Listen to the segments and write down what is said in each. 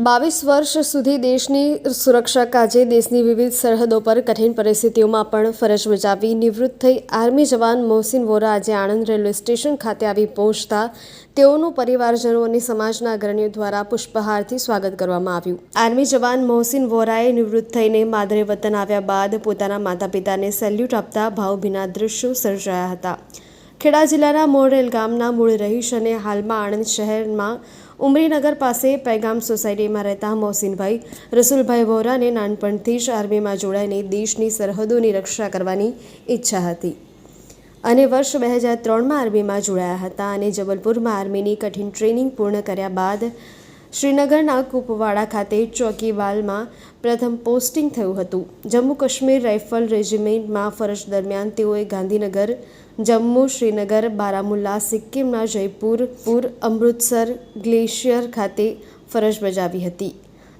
બાવીસ વર્ષ સુધી દેશની સુરક્ષા કાજે દેશની વિવિધ સરહદો પર કઠિન પરિસ્થિતિઓમાં પણ ફરજ બજાવી નિવૃત્ત થઈ આર્મી જવાન મોહસિન વોરા આજે આણંદ રેલવે સ્ટેશન ખાતે આવી પહોંચતા તેઓનું પરિવારજનો અને સમાજના અગ્રણીઓ દ્વારા પુષ્પહારથી સ્વાગત કરવામાં આવ્યું. આર્મી જવાન મોહસિન વોરાએ નિવૃત્ત થઈને માદરે વતન આવ્યા બાદ પોતાના માતા પિતાને સેલ્યુટ આપતા ભાવભીના દૃશ્યો સર્જાયા હતા. ખેડા જિલ્લાના મોરેલ ગામના મૂળ રહીશ અને હાલમાં આણંદ શહેરમાં ઉમરીનગર પાસે પૈગામ સોસાયટીમાં રહેતા મોહસિનભાઈ, રસુલભાઈ વોરાને નાનપણથી જ આર્મીમાં જોડાઈને દેશની સરહદોની રક્ષા કરવાની ઈચ્છા હતી. અને વર્ષ બે હજાર ત્રણમાં આર્મીમાં જોડાયા હતા અને જબલપુરમાં આર્મીની કઠિન ટ્રેનિંગ પૂર્ણ કર્યા બાદ શ્રીનગરના કુપવાડા ખાતે ચોકીવાલમાં પ્રથમ પોસ્ટિંગ થયું હતું. જમ્મુ કાશ્મીર રાઇફલ રેજિમેન્ટમાં ફરજ દરમિયાન તેઓએ ગાંધીનગર જમ્મુ શ્રીનગર, બારામુલ્લા, સિક્કિમના જયપુર, પુર, અમૃતસર, ગ્લેશિયર ખાતે ફરજ બજાવી હતી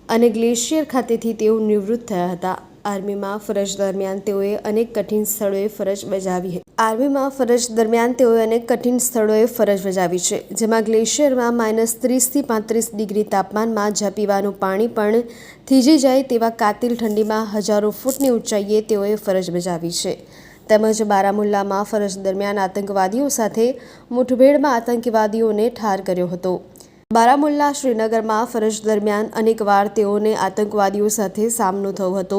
અને ગ્લેશિયર ખાતેથી તેઓ નિવૃત્ત થયા હતા. આર્મીમાં ફરજ દરમિયાન તેઓએ અનેક કઠિન સ્થળોએ ફરજ બજાવી હતી. આર્મીમાં ફરજ દરમિયાન તેઓએ અનેક કઠિન સ્થળોએ ફરજ બજાવી છે, જેમાં ગ્લેશિયરમાં માઇનસ ત્રીસથી પાંત્રીસ ડિગ્રી તાપમાનમાં જ્યાં પીવાનું પાણી પણ થીજી જાય તેવા કાતિલ ઠંડીમાં હજારો ફૂટની ઊંચાઈએ તેઓએ ફરજ બજાવી છે. તેમજ બારામુલ્લામાં ફરજ દરમિયાન આતંકવાદીઓ સાથે મુઠભેડમાં આતંકવાદીઓને ઠાર કર્યો હતો. બારામુલ્લા શ્રીનગરમાં ફરજ દરમિયાન અનેકવાર તેઓને આતંકવાદીઓ સાથે સામનો થયો હતો.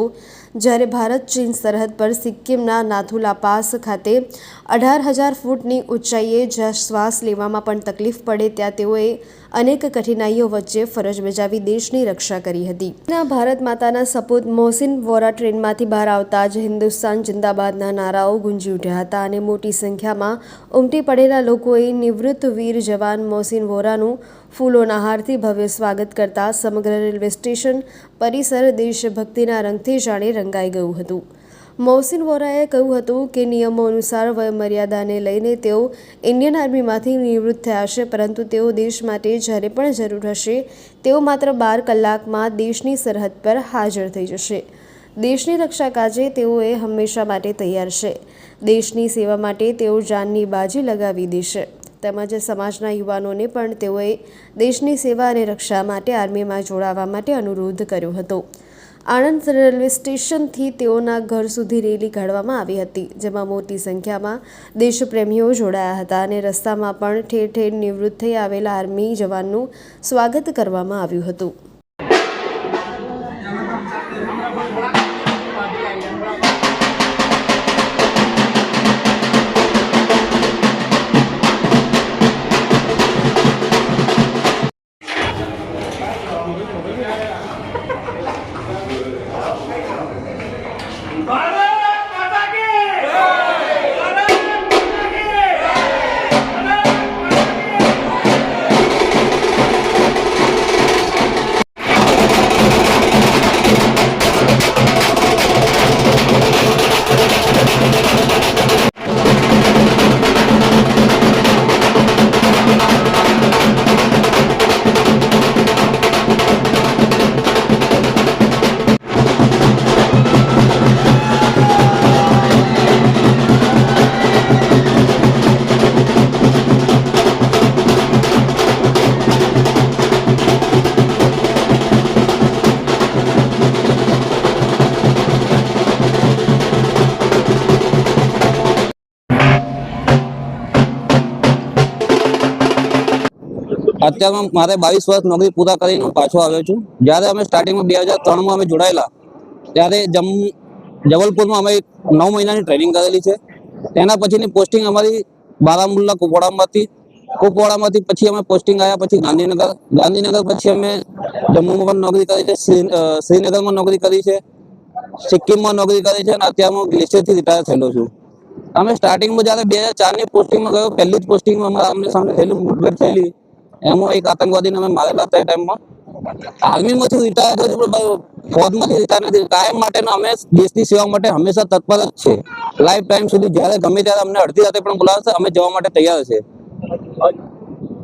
જ્યારે ભારત ચીન સરહદ પર સિક્કિમના નાથુલા પાસ ખાતે અઢાર હજાર ફૂટની ઊંચાઈએ જ્યાં શ્વાસ લેવામાં પણ તકલીફ પડે ત્યાં તેઓએ અનેક કઠિનાઈઓ વચ્ચે ફરજ બજાવી દેશની રક્ષા કરી હતી. ભારત માતાના સપૂત મોહસિન વોરા ટ્રેનમાંથી બહાર આવતા જ હિન્દુસ્તાન જિંદાબાદના નારાઓ ગુંજી ઉઠ્યા હતા અને મોટી સંખ્યામાં ઉમટી પડેલા લોકોએ નિવૃત્ત વીર જવાન મોહસિન વોરાનું ફૂલોના હારથી ભવ્ય સ્વાગત કરતા સમગ્ર રેલવે સ્ટેશન પરિસર દેશભક્તિના રંગથી જાણે રંગાઈ ગયું હતું. મોહસિન વોરાએ કહ્યું હતું કે નિયમો અનુસાર વયમર્યાદાને લઈને તેઓ ઇન્ડિયન આર્મીમાંથી નિવૃત્ત થયા છે, પરંતુ તેઓ દેશ માટે જ્યારે પણ જરૂર હશે, તેઓ માત્ર બાર કલાકમાં દેશની સરહદ પર હાજર થઈ જશે. દેશની રક્ષા કાજે તેઓએ હંમેશા માટે તૈયાર છે. દેશની સેવા માટે તેઓ જાનની બાજી લગાવી દેશે. તેમજ સમાજના યુવાનોને પણ તેઓએ દેશની સેવા અને રક્ષા માટે આર્મીમાં જોડાવા માટે અનુરોધ કર્યો હતો. આણંદ રેલવે સ્ટેશનથી તેઓના ઘર સુધી રેલી કાઢવામાં આવી હતી, જેમાં મોટી સંખ્યામાં દેશપ્રેમીઓ જોડાયા હતા અને રસ્તામાં પણ ઠેર ઠેર નિવૃત્ત થઈ આવેલા આર્મી જવાનનું સ્વાગત કરવામાં આવ્યું હતું. Bye. અત્યારમાં મારે બાવીસ વર્ષ નોકરી પૂરા કરીને પાછો આવ્યો છું. જ્યારે અમે સ્ટાર્ટિંગમાં બે હજાર ત્રણમાં અમે જોડાયેલા, ત્યારે જબલપુરમાં અમે નવ મહિનાની ટ્રેનિંગ કરેલી છે. તેના પછીની પોસ્ટિંગ અમારી બારામુલ્લા કુપવાડામાંથી કુપવાડામાંથી પછી અમે પોસ્ટિંગ આવ્યા પછી ગાંધીનગર ગાંધીનગર પછી અમે જમ્મુમાં પણ નોકરી કરી છે શ્રીનગરમાં નોકરી કરી છે, સિક્કિમમાં નોકરી કરી છે અને અત્યારે હું ગ્લેશિયરથી રિટાયર થયેલો છું. અમે સ્ટાર્ટિંગમાં જ્યારે બે હજાર ચારની પોસ્ટિંગમાં ગયો, પહેલી જ પોસ્ટિંગમાં અમારા અમને સામે થયેલું મુઠભેડ થયેલી. એમાં એક આતંકવાદીને અમે મારેલા રિટાયર થયો પણ પણ ફોજમાંથી રિટાયર નથી. કાયમ માટે અમે દેશની સેવા માટે હંમેશા તત્પર જ છે લાઈફ ટાઈમ સુધી જ્યારે ગમે ત્યારે અમને અડધી રાતે પણ બોલાવશે અમે જવા માટે તૈયાર છે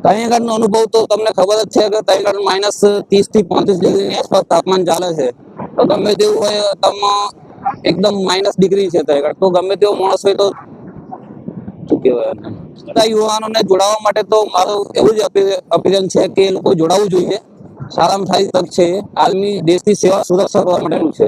ત્યાં આગળનો અનુભવ તો તમને ખબર જ છે કે ત્યાં માઇનસ ત્રીસથી પાંત્રીસ ડિગ્રી આસપાસ તાપમાન ચાલે છે. તો ગમે તેવું હોય તમે એકદમ માઇનસ ડિગ્રી છે ત્યાં આગળ તો ગમે તેવો માણસ હોય તો શું કહેવાય? બધા યુવાનોને જોડાવા માટે તો મારું એવું જ અપીલ છે કે એ લોકો જોડાવવું જોઈએ. સારામાં સારી તક છે આર્મી દેશની સેવા સુરક્ષા કરવા માટેનું છે.